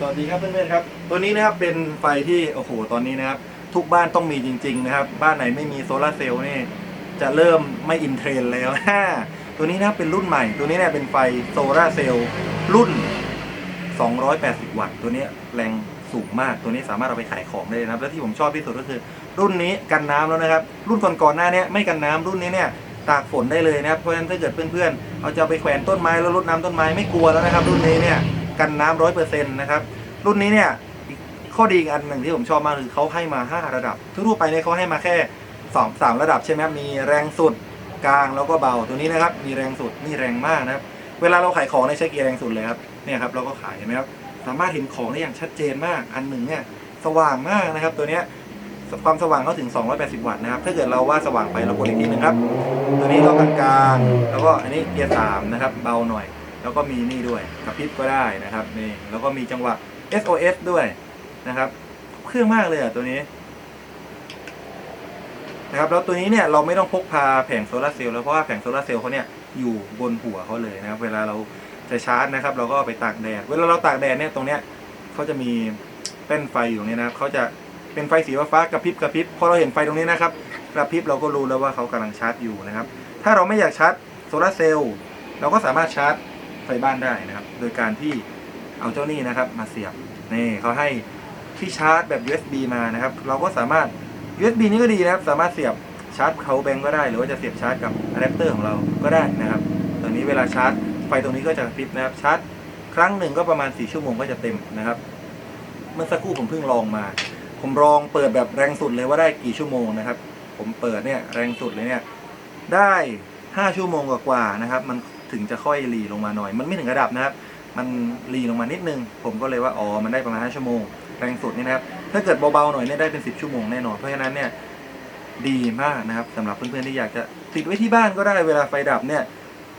สวัสดีครับเพื่อนๆครับ ตัวนี้นะครับเป็นไฟที่โอ้โหตอนนี้นะครับ ทุกบ้านต้องมีจริง ๆ นะครับ บ้านไหนไม่มีโซลาเซลล์นี่จะเริ่มไม่อินเทรนแล้ว ตัวนี้นะครับเป็นรุ่นใหม่ ตัวนี้เนี่ยเป็นไฟโซลาเซลล์รุ่น 280 วัตต์ ตัวนี้แรงสูงมาก ตัวนี้สามารถเอาไปขายของได้นะครับ และที่ผมชอบที่สุดก็คือ รุ่นนี้กันน้ำแล้วนะครับ รุ่นก่อนๆหน้าเนี้ไม่กันน้ำรุ่นนี้เนี่ยตากฝนได้เลยนะครับ เพราะฉะนั้นถ้าเกิดเพื่อนๆ เอาจะไปแขวนต้นไม้แล้วรดน้ำต้นไม้ไม่กลัวแล้วนะครับ รุ่นนี้เนี่ย กันน้ำร้อยเปอร์เซ็นต์นะครับ รุ่นนี้เนี่ยข้อดีอีกอันหนึ่งที่ผมชอบมากคือเขาให้มา 5 ระดับ ทั่วไปเนี่ยเขาให้มาแค่2 3ระดับใช่ไหมมีแรงสุดกลางแล้วก็เบาตัวนี้นะครับ มีแรงสุดนี่แรงมากนะครับ เวลาเราขายของเนี่ยใช้เกียร์แรงสุดเลยครับเนี่ยครับเราก็ขายเห็นไหมครับสามารถเห็นของได้อย่างชัดเจนมากอันหนึ่งเนี่ยสว่างมากนะครับ ตัวเนี้ยความสว่างเขาถึง 280 วัตต์นะครับ ถ้าเกิดเราว่าสว่างไปเรากดอีกนิดนึงครับ ตัวนี้ก็กลางๆ แล้วก็อันนี้เกียร์สามนะครับ เบาหน่อย แล้วก็มีนี่ด้วยกระพริบก็ได้นะครับนี่แล้วก็มีจังหวะ SOS ด้วยนะครับ เครื่องมากเลยอะตัวนี้นะครับแล้วตัวนี้เนี่ยเราไม่ต้องพกพาแผงโซลาร์เซลล์แล้วเพราะว่าแผงโซลาร์เซลล์เขาเนี่ยอยู่บนหัวเขาเลยนะครับ เวลาเราจะชาร์จนะครับ เราก็ไปตากแดด เวลาเราตากแดดเนี่ยตรงเนี้ยเขาจะมีเป้นไฟอยู่เนี่ยนะครับเขาจะเป็นไฟสีฟ้ากระพริบกระพริบพอเราเห็นไฟตรงนี้นะครับกระพริบเราก็รู้แล้วว่าเขากำลังชาร์จอยู่นะครับ ถ้าเราไม่อยากชาร์จโซลาร์เซลล์เราก็สามารถชาร์จ ไฟบ้านได้นะครับ โดยการที่เอาเจ้านี่นะครับ มาเสียบนี่เขาให้ที่ชาร์จแบบ USB มานะครับ เราก็สามารถ USB นี้ก็ดีนะครับ สามารถเสียบชาร์จเขาแบงก็ได้ หรือว่าจะเสียบชาร์จกับอะแดปเตอร์ของเราก็ได้นะครับ ตอนนี้เวลาชาร์จไฟตรงนี้ก็จะพริบนะครับ ชาร์จครั้งหนึ่งก็ประมาณ 4 ชั่วโมงก็จะเต็มนะครับ เมื่อสักครู่ผมเพิ่งลองมา ผมลองเปิดแบบแรงสุดเลยว่าได้กี่ชั่วโมงนะครับ ผมเปิดเนี่ยแรงสุดเลยเนี่ยได้ 5 ชั่วโมงกว่าๆนะครับ มัน ถึงจะค่อยรีลงมาหน่อย มันไม่ถึงระดับนะครับ มันรีลงมานิดนึง ผมก็เลยว่าอ๋อมันได้ประมาณ5ชั่วโมงแรงสุดนี่นะครับ ถ้าเกิดเบาๆหน่อยเนี่ยได้เป็น 10 ชั่วโมงแน่นอน เพราะฉะนั้นเนี่ยดีมากนะครับสำหรับเพื่อนๆที่อยากจะติดไว้ที่บ้านก็ได้เวลาไฟดับเนี่ย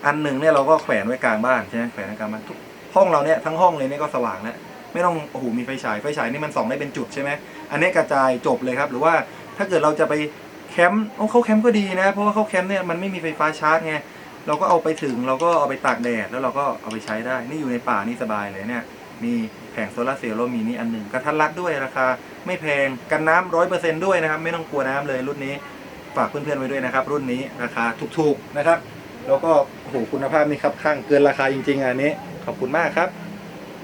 อันหนึ่งเนี่ยเราก็แขวนไว้กลางบ้านใช่ไหมแขวนไว้กลางบ้านทุกห้องเราเนี่ยทั้งห้องเลยเนี่ยก็สว่างแล้วไม่ต้องโอ้โหมีไฟฉายไฟฉายนี่มันส่องได้เป็นจุดใช่ไหมอันนี้กระจายจบเลยครับ หรือว่าถ้าเกิดเราจะไปแคมป์โอ้เข้าแคมป์ก็ดีนะ เพราะว่าเข้าแคมป์เนี่ยมันไม่มีไฟฟ้าชาร์จไง เราก็เอาไปถึงเราก็เอาไปตากแดดแล้วเราก็เอาไปใช้ได้ นี่อยู่ในป่านี่สบายเลยเนี่ย มีแผงโซลาร์เซลล์มีนี่อันหนึ่งกระทัดรัดด้วยราคา ไม่แพงกันน้ำร้อยเปอร์เซ็นต์ด้วยนะครับ ไม่ต้องกลัวน้ำเลยรุ่นนี้ฝากเพื่อนๆไว้ด้วยนะครับ รุ่นนี้ราคาถูกๆนะครับ แล้วก็โอ้โหคุณภาพนี่ครับข้างเกินราคาจริงๆอันนี้ขอบคุณมากครับ